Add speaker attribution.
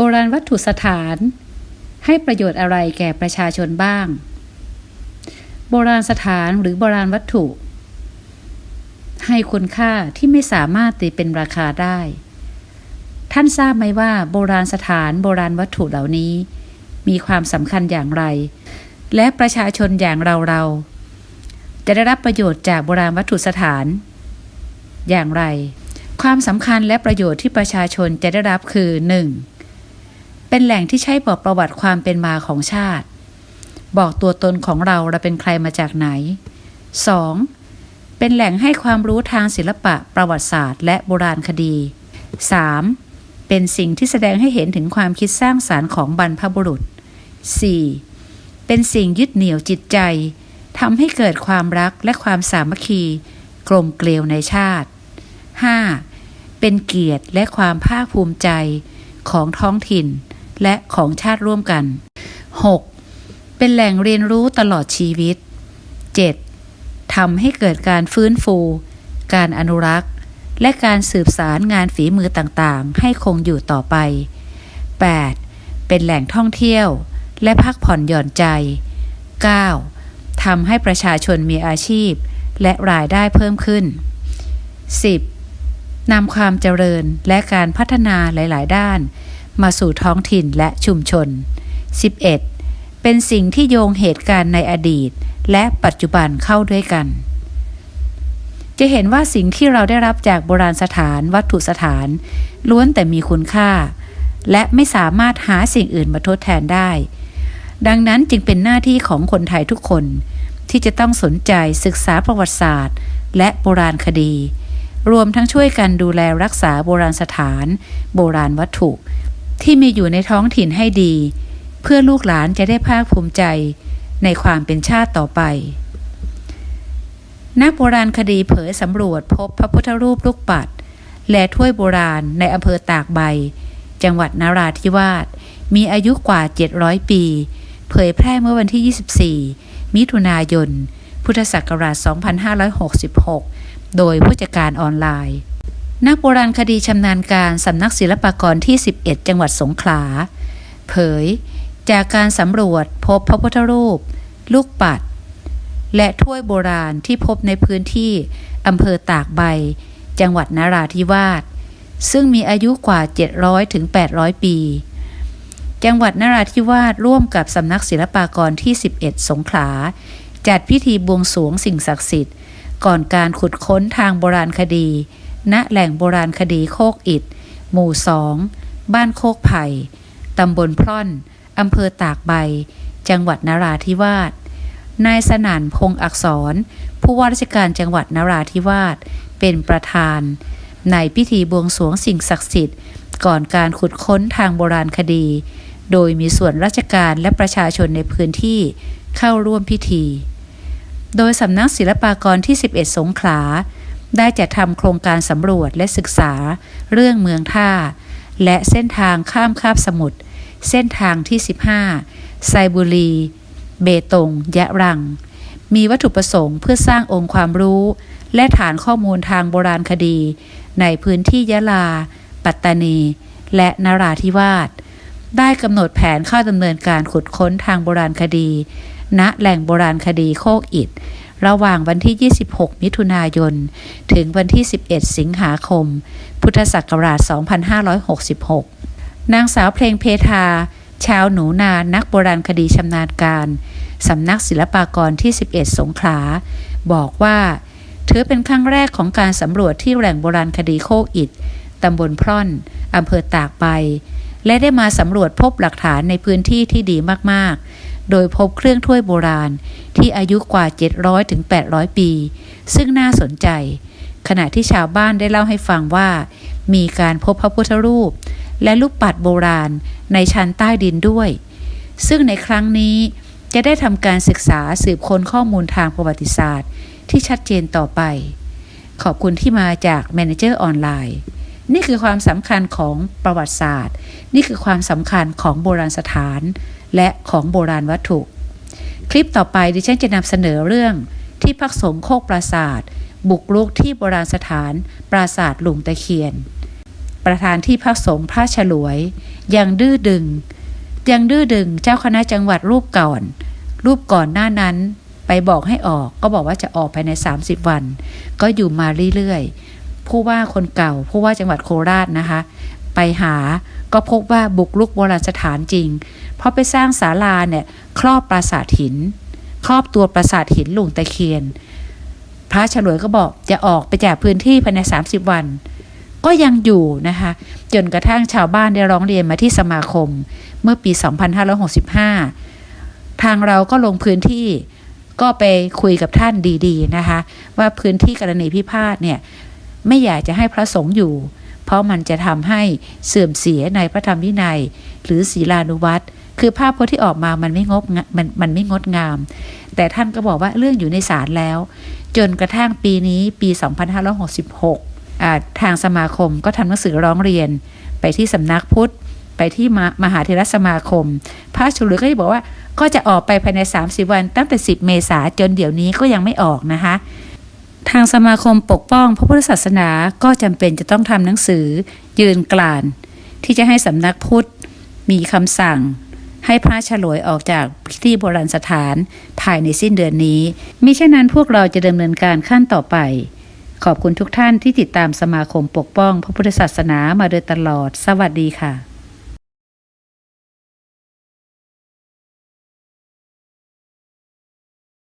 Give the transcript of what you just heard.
Speaker 1: โบราณวัตถุสถาน ให้ประโยชน์อะไรแก่ประชาชนบ้าง โบราณสถานหรือโบราณวัตถุ ให้คุณค่าที่ไม่สามารถตีเป็นราคาได้ ท่านทราบไหมว่าโบราณสถานโบราณวัตถุเหล่านี้ มีความสำคัญอย่างไร และประชาชนอย่างเราเราจะได้รับประโยชน์จากโบราณวัตถุสถาน อย่างไร ความสำคัญและประโยชน์ที่ประชาชนจะได้รับคือ 1. เป็นแหล่งที่ใช้บอกประวัติความเป็นมาของชาติ บอกตัวตนของเราเราเป็นใครมาจากไหน 2. เป็นแหล่งให้ความรู้ทางศิลปะประวัติศาสตร์ และโบราณคดี 3. เป็นสิ่งที่แสดงให้เห็นถึงความคิดสร้างสารรค์ของบรรพบุรุษ 4. เป็นสิ่งยึดเหนี่ยวจิตใจทำให้เกิดความรักและความสามัคคี กลมเกลียวในชาติ 5. เป็นเกียรติและความภาคภูมิใจของท้องถิ่น และของชาติร่วมกัน 6. เป็นแหล่งเรียนรู้ตลอดชีวิต 7. ทำให้เกิดการฟื้นฟู การอนุรักษ์ และการสืบสารงานฝีมือต่างๆ ให้คงอยู่ต่อไป 8. เป็นแหล่งท่องเที่ยว และพักผ่อนหย่อนใจ 9. ทำให้ประชาชนมีอาชีพ และรายได้เพิ่มขึ้น 10. นำความเจริญและการพัฒนาหลาย ๆ ด้าน มาสู่ท้องถิ่นและชุมชน 11. เป็นสิ่งที่โยงเหตุการณ์ในอดีต และปัจจุบันเข้าด้วยกัน จะเห็นว่าสิ่งที่เราได้รับจากโบราณสถานวัตถุสถาน ล้วนแต่มีคุณค่า และไม่สามารถหาสิ่งอื่นมาทดแทนได้ ดังนั้นจึงเป็นหน้าที่ของคนไทยทุกคน ที่จะต้องสนใจศึกษาประวัติศาสตร์ และโบราณคดีรวมทั้งช่วยกันดูแลรักษาโบราณสถาน โบราณวัตถุ ที่มีอยู่ในท้องถิ่นให้ดี เพื่อลูกหลานจะได้ภาคภูมิใจในความเป็นชาติต่อไป นักโบราณคดีเผยสำรวจพบพระพุทธรูปลูกปัด และถ้วยโบราณในอำเภอตากใบ จังหวัดนาราธิวาสมีอายุกว่า 700 ปี เผยแพร่เมื่อวันที่ 24 มิถุนายน พุทธศักราช 2566 โดยผู้จัดการออนไลน์ นักโบราณคดีชำนาญการสำนักศิลปากรที่ 11 จังหวัดสงขลา เผย จากการสำรวจพบพระพุทธรูป ลูกปัด และถ้วยโบราณที่พบในพื้นที่อำเภอตากใบ จังหวัดนาราธิวาส ซึ่งมีอายุกว่า 700-800ถึงปี จังหวัดนราธิวาสร่วมกับสำนักศิลปากรที่ 11 สงขลา จัดพิธีบวงสรวงสิ่งศักดิ์สิทธิ์ ก่อนการขุดค้นทางโบราณคดี ณแหล่งโบราณคดีโคกอิดหมู่สอง บ้านโคกไผ่ ตำบลพร่อน อำเภอตากใบ จังหวัดนราธิวาส นายสนั่นพงอักษร ผู้ว่าราชการจังหวัดนราธิวาส เป็นประธาน ในพิธีบวงสรวงสิ่งศักดิ์สิทธิ์ ก่อนการขุดค้นทางโบราณคดี โดยมีส่วนราชการและประชาชนในพื้นที่เข้าร่วมพิธี โดยสำนักศิลปากรที่ 11 สงขลา ได้จัดทำโครงการสำรวจและศึกษา เรื่องเมืองท่า และเส้นทางข้ามคาบสมุทรเส้นทางที่ 15 ไซบุรี เบตง ยะรัง มีวัตถุประสงค์เพื่อสร้างองค์ความรู้ และฐานข้อมูลทางโบราณคดี ในพื้นที่ยะลา ปัตตานี และนราธิวาส ได้กำหนดแผนเข้าดำเนินการขุดค้นทางโบราณคดี ณ แหล่งโบราณคดีโคกอิด ระหว่างวันที่ 26 มิถุนายน ถึงวันที่ 11 สิงหาคม พุทธศักราช 2566 นางสาวเพลงเพทา ชาวหนูนา นักโบราณคดีชำนาญการ สำนักศิลปากรที่ 11 สงขลา บอกว่า ถือเป็นครั้งแรกของการสำรวจที่แหล่งโบราณคดีโคกอิดตำบลพร่อน อำเภอตากใบ และได้มาสำรวจพบหลักฐานในพื้นที่ที่ดีมากๆ โดยพบเครื่องถ้วยโบราณที่อายุกว่า 700ถึง800 ปี ซึ่งน่าสนใจ ขณะที่ชาวบ้านได้เล่าให้ฟังว่า มีการพบพระพุทธรูป และลูกปัดโบราณในชั้นใต้ดินด้วย ซึ่งในครั้งนี้จะได้ทำการศึกษาสืบค้นข้อมูลทางประวัติศาสตร์ ที่ชัดเจนต่อไป ขอบคุณที่มาจากแมเนเจอร์ออนไลน์ นี่คือความสำคัญของประวัติศาสตร์ นี่คือความสำคัญของโบราณสถาน และของโบราณวัตถุ คลิปต่อไปดิฉันจะนำเสนอเรื่องที่พักสงโคกปราศาสตร์บุกรุกที่โบราณสถาน ปราศาสตร์หลุงตะเคียน ประธานที่พักสงฆ์พระฉลวย ยังดื้อดึง ยังดื้อดึงเจ้าคณะจังหวัดรูปก่อน รูปก่อนหน้านั้น ไปบอกให้ออกก็บอกว่าจะออกภายใน 30 วัน ก็อยู่มาเรื่อยๆ ผู้ว่าคนเก่า ผู้ว่าจังหวัดโคราชนะคะ ไปหาก็พบว่าบุกรุกโบราณสถานจริง เพราะไปสร้างศาลาเนี่ยครอบปราสาทหิน ครอบตัวปราสาทหินหลุงตะเคียน พระฉลวยก็บอกจะออกไปจากพื้นที่ภายใน 30 วัน ก็ยังอยู่นะคะ จนกระทั่งชาวบ้านได้ร้องเรียนมาที่สมาคม เมื่อปี 2565 ทางเราก็ลงพื้นที่ก็ไปคุยกับท่านดีๆนะคะ ว่าพื้นที่กรณีพิพาทเนี่ย ไม่อยากจะให้พระสงฆ์อยู่ เพราะมันจะทำให้เสื่อมเสียในพระธรรมวินัย หรือศีลานุวัตรคือภาพพจน์ที่ออกมามันไม่งดงมันมันไม่งดงาม แต่ท่านก็บอกว่าเรื่องอยู่ในศาลแล้ว จนกระทั่งปีนี้ปี 2566 ทางสมาคมก็ทำหนังสือร้องเรียน ไปที่สำนักพุทธ ไปที่มมหาเทรสมาคม พระชุลือก็จะบอกว่าก็จะออกไปภายใน 30 วันตั้งแต่ 10 เมษาจนเดี๋ยวนี้ก็ยังไม่ออกนะคะ ทางสมาคมปกป้องพระพุทธศาสนาก็จำเป็นจะต้องทำหนังสือยืนกลาน ที่จะให้สำนักพุทธ มีคำสั่ง ให้พระฉลวยออกจากที่โบราณสถานภายในสิ้นเดือนนี้มิฉะนั้นพวกเราจะดำเนินการขั้นต่อไป ขอบคุณทุกท่านที่ติดตามสมาคมปกป้องพระพุทธศาสนามาโดยตลอด สวัสดีค่ะ